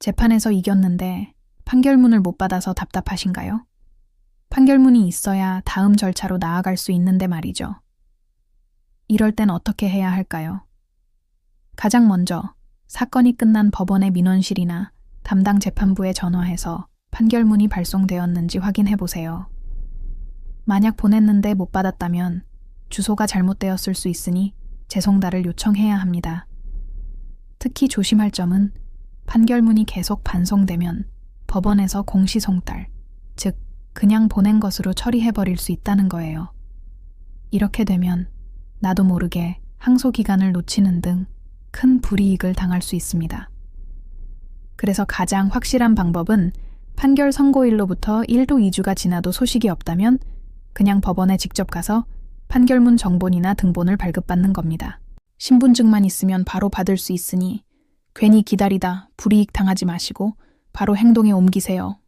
재판에서 이겼는데 판결문을 못 받아서 답답하신가요? 판결문이 있어야 다음 절차로 나아갈 수 있는데 말이죠. 이럴 땐 어떻게 해야 할까요? 가장 먼저 사건이 끝난 법원의 민원실이나 담당 재판부에 전화해서 판결문이 발송되었는지 확인해 보세요. 만약 보냈는데 못 받았다면 주소가 잘못되었을 수 있으니 재송달을 요청해야 합니다. 특히 조심할 점은 판결문이 계속 반송되면 법원에서 공시송달, 즉, 그냥 보낸 것으로 처리해버릴 수 있다는 거예요. 이렇게 되면 나도 모르게 항소 기간을 놓치는 등 큰 불이익을 당할 수 있습니다. 그래서 가장 확실한 방법은 판결 선고일로부터 1도 2주가 지나도 소식이 없다면 그냥 법원에 직접 가서 판결문 정본이나 등본을 발급받는 겁니다. 신분증만 있으면 바로 받을 수 있으니 괜히 기다리다 불이익 당하지 마시고 바로 행동에 옮기세요.